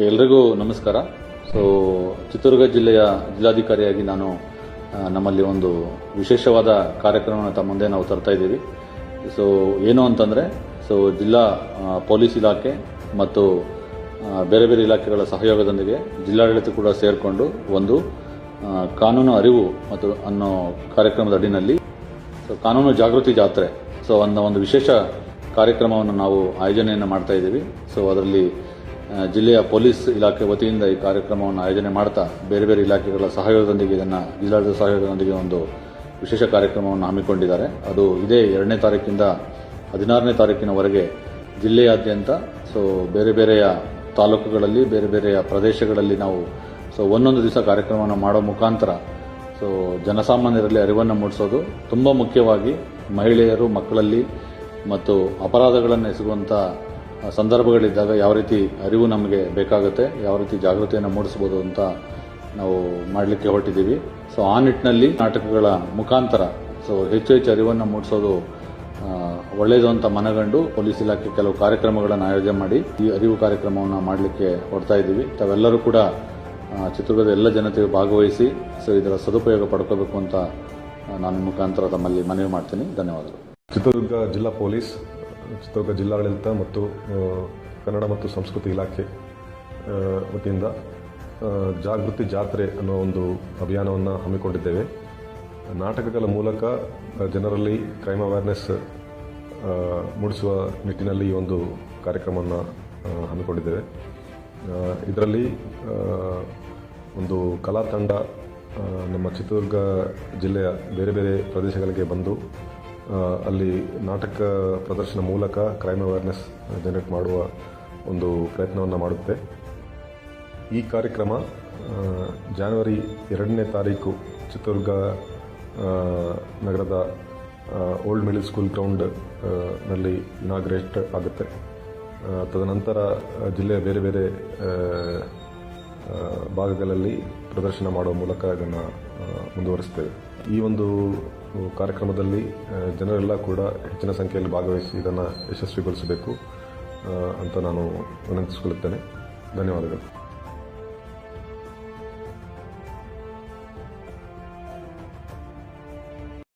ಎಲ್ರಿಗೂ ನಮಸ್ಕಾರ. ಸೊ ಚಿತ್ರದುರ್ಗ ಜಿಲ್ಲೆಯ ಜಿಲ್ಲಾಧಿಕಾರಿಯಾಗಿ ನಾನು ನಮ್ಮಲ್ಲಿ ಒಂದು ವಿಶೇಷವಾದ ಕಾರ್ಯಕ್ರಮವನ್ನು ತಮ್ಮ ಮುಂದೆ ನಾವು ತರ್ತಾ ಇದ್ದೀವಿ. ಸೊ ಏನು ಅಂತಂದರೆ ಸೊ ಜಿಲ್ಲಾ ಪೊಲೀಸ್ ಇಲಾಖೆ ಮತ್ತು ಬೇರೆ ಬೇರೆ ಇಲಾಖೆಗಳ ಸಹಯೋಗದೊಂದಿಗೆ ಜಿಲ್ಲಾಡಳಿತ ಕೂಡ ಸೇರಿಕೊಂಡು ಒಂದು ಕಾನೂನು ಅರಿವು ಮತ್ತು ಅನ್ನೋ ಕಾರ್ಯಕ್ರಮದ ಅಡಿನಲ್ಲಿ ಸೊ ಕಾನೂನು ಜಾಗೃತಿ ಜಾತ್ರೆ. ಸೊ ಅನ್ನೋ ಒಂದು ವಿಶೇಷ ಕಾರ್ಯಕ್ರಮವನ್ನು ನಾವು ಆಯೋಜನೆಯನ್ನು ಮಾಡ್ತಾ ಇದ್ದೀವಿ. ಸೊ ಅದರಲ್ಲಿ ಜಿಲ್ಲೆಯ ಪೊಲೀಸ್ ಇಲಾಖೆ ವತಿಯಿಂದ ಈ ಕಾರ್ಯಕ್ರಮವನ್ನು ಆಯೋಜನೆ ಮಾಡ್ತಾ ಬೇರೆ ಬೇರೆ ಇಲಾಖೆಗಳ ಸಹಯೋಗದೊಂದಿಗೆ ಇದನ್ನು ಜಿಲ್ಲಾಡಳಿತ ಸಹಯೋಗದೊಂದಿಗೆ ಒಂದು ವಿಶೇಷ ಕಾರ್ಯಕ್ರಮವನ್ನು ಹಮ್ಮಿಕೊಂಡಿದ್ದಾರೆ. ಅದು ಇದೇ ಎರಡನೇ ತಾರೀಕಿಂದ ಹದಿನಾರನೇ ತಾರೀಕಿನವರೆಗೆ ಜಿಲ್ಲೆಯಾದ್ಯಂತ ಸೊ ಬೇರೆ ಬೇರೆಯ ತಾಲೂಕುಗಳಲ್ಲಿ, ಬೇರೆ ಬೇರೆಯ ಪ್ರದೇಶಗಳಲ್ಲಿ ನಾವು ಸೊ ಒಂದೊಂದು ದಿವಸ ಕಾರ್ಯಕ್ರಮವನ್ನು ಮಾಡೋ ಮುಖಾಂತರ ಸೊ ಜನಸಾಮಾನ್ಯರಲ್ಲಿ ಅರಿವನ್ನು ಮೂಡಿಸೋದು, ತುಂಬ ಮುಖ್ಯವಾಗಿ ಮಹಿಳೆಯರು, ಮಕ್ಕಳಲ್ಲಿ ಮತ್ತು ಅಪರಾಧಗಳನ್ನು ಎಸಗುವಂಥ ಸಂದರ್ಭಗಳಿದ್ದಾಗ ಯಾವ ರೀತಿ ಅರಿವು ನಮಗೆ ಬೇಕಾಗುತ್ತೆ, ಯಾವ ರೀತಿ ಜಾಗೃತಿಯನ್ನು ಮೂಡಿಸ್ಬೋದು ಅಂತ ನಾವು ಮಾಡಲಿಕ್ಕೆ ಹೊರಟಿದ್ದೀವಿ. ಸೊ ಆ ನಿಟ್ಟಿನಲ್ಲಿ ನಾಟಕಗಳ ಮುಖಾಂತರ ಸೊ ಹೆಚ್ಚು ಹೆಚ್ಚು ಅರಿವನ್ನು ಮೂಡಿಸೋದು ಒಳ್ಳೆಯದು ಅಂತ ಮನಗಂಡು ಪೊಲೀಸ್ ಇಲಾಖೆ ಕೆಲವು ಕಾರ್ಯಕ್ರಮಗಳನ್ನು ಆಯೋಜನೆ ಮಾಡಿ ಈ ಅರಿವು ಕಾರ್ಯಕ್ರಮವನ್ನು ಮಾಡಲಿಕ್ಕೆ ಹೊರತಾ ಇದ್ದೀವಿ. ತಾವೆಲ್ಲರೂ ಕೂಡ ಚಿತ್ರದುರ್ಗದ ಎಲ್ಲ ಜನತೆಯು ಭಾಗವಹಿಸಿ ಸೊ ಇದರ ಸದುಪಯೋಗ ಪಡ್ಕೋಬೇಕು ಅಂತ ನಾನು ಮುಖಾಂತರ ತಮ್ಮಲ್ಲಿ ಮನವಿ ಮಾಡ್ತೀನಿ. ಧನ್ಯವಾದಗಳು. ಚಿತ್ರದುರ್ಗ ಜಿಲ್ಲಾ ಪೊಲೀಸ್ ಚಿತ್ರದುರ್ಗ ಜಿಲ್ಲಾಡಳಿತ ಮತ್ತು ಕನ್ನಡ ಮತ್ತು ಸಂಸ್ಕೃತಿ ಇಲಾಖೆ ವತಿಯಿಂದ ಜಾಗೃತಿ ಜಾತ್ರೆ ಅನ್ನೋ ಒಂದು ಅಭಿಯಾನವನ್ನು ಹಮ್ಮಿಕೊಂಡಿದ್ದೇವೆ. ನಾಟಕಗಳ ಮೂಲಕ ಜನರಲ್ಲಿ ಕ್ರೈಮ್ ಅವೇರ್ನೆಸ್ ಮೂಡಿಸುವ ನಿಟ್ಟಿನಲ್ಲಿ ಈ ಒಂದು ಕಾರ್ಯಕ್ರಮವನ್ನು ಹಮ್ಮಿಕೊಂಡಿದ್ದೇವೆ. ಇದರಲ್ಲಿ ಒಂದು ಕಲಾ ತಂಡ ನಮ್ಮ ಚಿತ್ರದುರ್ಗ ಜಿಲ್ಲೆಯ ಬೇರೆ ಬೇರೆ ಪ್ರದೇಶಗಳಿಗೆ ಬಂದು ಅಲ್ಲಿ ನಾಟಕ ಪ್ರದರ್ಶನ ಮೂಲಕ ಕ್ರೈಮ್ ಅವೇರ್ನೆಸ್ ಜನರೇಟ್ ಮಾಡುವ ಒಂದು ಪ್ರಯತ್ನವನ್ನು ಮಾಡುತ್ತೆ. ಈ ಕಾರ್ಯಕ್ರಮ ಜಾನ್ವರಿ ಎರಡನೇ ತಾರೀಕು ಚಿತ್ರದುರ್ಗ ನಗರದ ಓಲ್ಡ್ ಮಿಡಲ್ ಸ್ಕೂಲ್ ಗ್ರೌಂಡ್ನಲ್ಲಿ ಇನಾಗ್ರೇಟ್ ಆಗುತ್ತೆ. ತದನಂತರ ಜಿಲ್ಲೆಯ ಬೇರೆ ಬೇರೆ ಭಾಗಗಳಲ್ಲಿ ಪ್ರದರ್ಶನ ಮಾಡುವ ಮೂಲಕ ಇದನ್ನು ಮುಂದುವರಿಸ್ತೇವೆ. ಈ ಒಂದು ಕಾರ್ಯಕ್ರಮದಲ್ಲಿ ಜನರೆಲ್ಲ ಕೂಡ ಹೆಚ್ಚಿನ ಸಂಖ್ಯೆಯಲ್ಲಿ ಭಾಗವಹಿಸಿ ಇದನ್ನು ಯಶಸ್ವಿಗೊಳಿಸಬೇಕು ಅಂತ ನಾನು ವಿನಂತಿಸಿಕೊಳ್ಳುತ್ತೇನೆ. ಧನ್ಯವಾದಗಳು.